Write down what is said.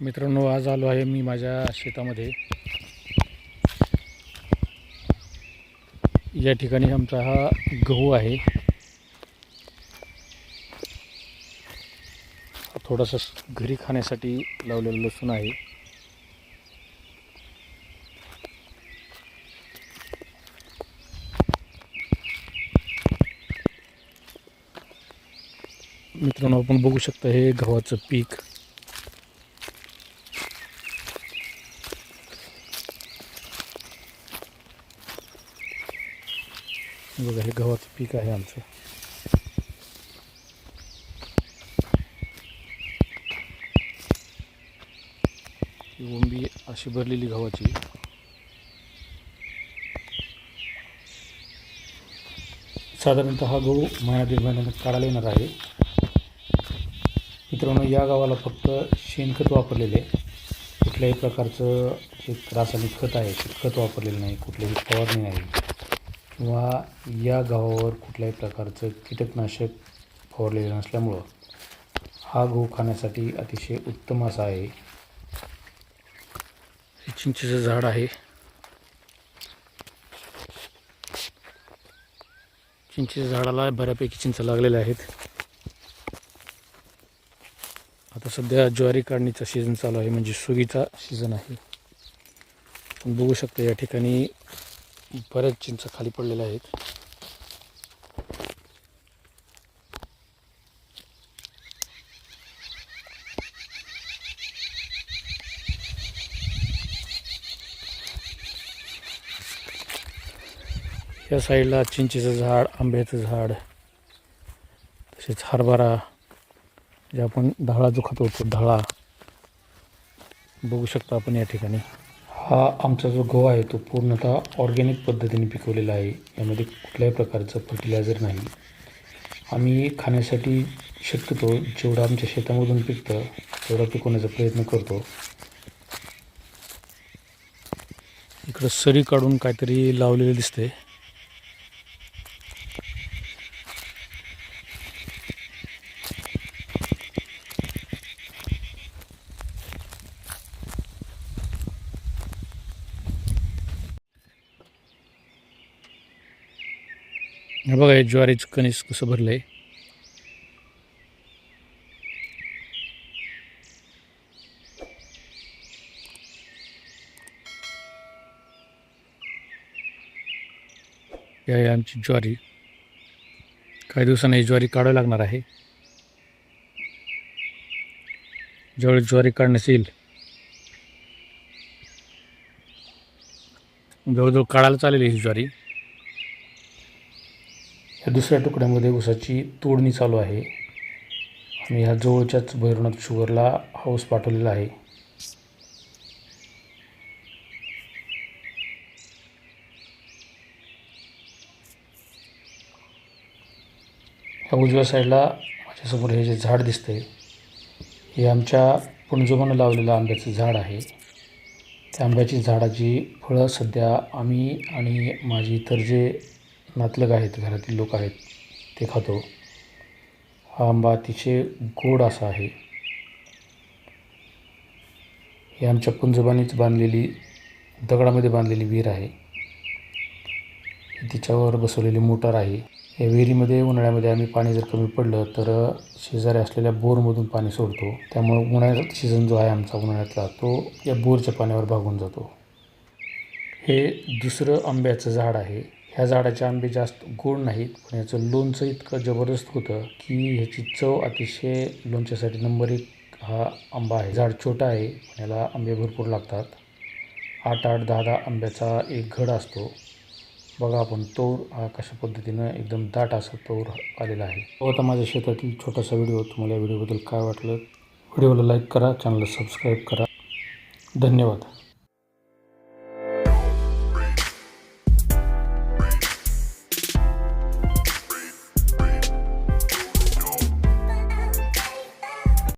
मित्रांनो आज आलो आहे मी माझ्या शेतामध्ये. या ठिकाणी आमचा हा गहू आहे. थोडासा घरी खाण्यासाठी लावलेला लसूण आहे. मित्रांनो आपण बघू शकता हे गव्हाचं पीक. बघा हे गव्हाचं पीक आहे आमचं. ओंबी अशी भरलेली गव्हाची. साधारणतः हा गहू महिना दीड महिन्यानं काढायला येणार आहे. मित्रांनो या गावाला फक्त शेणखत वापरलेले. आहे कुठल्याही प्रकारचं एक रासायनिक खत आहे ते खत वापरलेलं नाही कुठलीही फवारणी नाही. किंवा या गव्हावर कुठल्याही प्रकारचं कीटकनाशक फवारलेलं नसल्यामुळं हा गहू खाण्यासाठी अतिशय उत्तम असा आहे. हे चिंचेचं झाड आहे. चिंचेच्या झाडाला बऱ्यापैकी चिंच लागलेल्या आहेत. आता सध्या ज्वारी काढणीचा सीझन चालू आहे म्हणजे सुगीचा सीझन आहे. बघू शकता या ठिकाणी बऱ्याच चिंच खाली पडलेल्या आहेत. या साईडला चिंचेचं झाड आंब्याचं झाड तसेच हरभरा जे आपण ढाळा जो खातो तो ढाळा बघू शकतो आपण या ठिकाणी. हा आमचा जो गहू आहे तो पूर्णतः ऑर्गॅनिक पद्धतीने पिकवलेला आहे. यामध्ये कुठल्याही प्रकारचं फर्टिलायझर नाही. आम्ही खाण्यासाठी शक्यतो जेवढं आमच्या शेतामधून पिकतं तेवढा पिकवण्याचा प्रयत्न करतो. इकडं सरी काढून काहीतरी लावलेलं दिसतंय. हे बघा हे ज्वारीचं कणीस कसं भरलं आहे आहे आमची ज्वारी. काही दिवसांनी ही ज्वारी काढावी लागणार आहे. ज्यावेळी ज्वारी काढण्यास येईल जवळजवळ काढायला चालेल ही ज्वारी. या दुसऱ्या तुकड्यामध्ये ऊसाची तोडणी चालू आहे. आणि ह्या जवळच्याच भैरवनाथ शुगरला हाऊस पाठवलेला आहे. ह्या उजव्या साईडला माझ्यासमोर हे जे झाड दिसतंय हे आमच्या पुणजोबानं लावलेलं आंब्याचं झाड आहे. त्या आंब्याची झाडाची फळं सध्या आम्ही आणि माझी इतर जे नातलग आहेत घरातील लोक आहेत ते खातो. हा आंबा अतिशय गोड असा आहे. ही आमच्या पुंजबानीच बांधलेली दगडामध्ये बांधलेली विहीर आहे. तिच्यावर बसवलेली मोटार आहे. या विहिरीमध्ये उन्हाळ्यामध्ये आम्ही पाणी जर कमी पडलं तर शेजारी असलेल्या बोरमधून पाणी सोडतो. त्यामुळे उन्हाळ्याचा सीझन जो आहे आमचा उन्हाळ्यातला तो या बोरच्या पाण्यावर भागून जातो. हे दुसरं आंब्याचं झाड आहे. ह्या झाडाचे आंबे जास्त गोड नाहीत पण याचं लोणचं इतकं जबरदस्त होतं की ह्याची चव अतिशय लोणच्यासाठी नंबर एक हा आंबा आहे. झाड छोटा आहे पण याला आंबे भरपूर लागतात. आठ आठ दहा दहा आंब्याचा एक घड असतो. बघा आपण तोर हा कशा पद्धतीनं एकदम दाट असा तोर आलेला आहे. तो आता माझ्या शेतातील छोटासा व्हिडिओ तुम्हाला या व्हिडिओबद्दल काय वाटलं? व्हिडिओला लाईक करा चॅनलला सबस्क्राईब करा. धन्यवाद.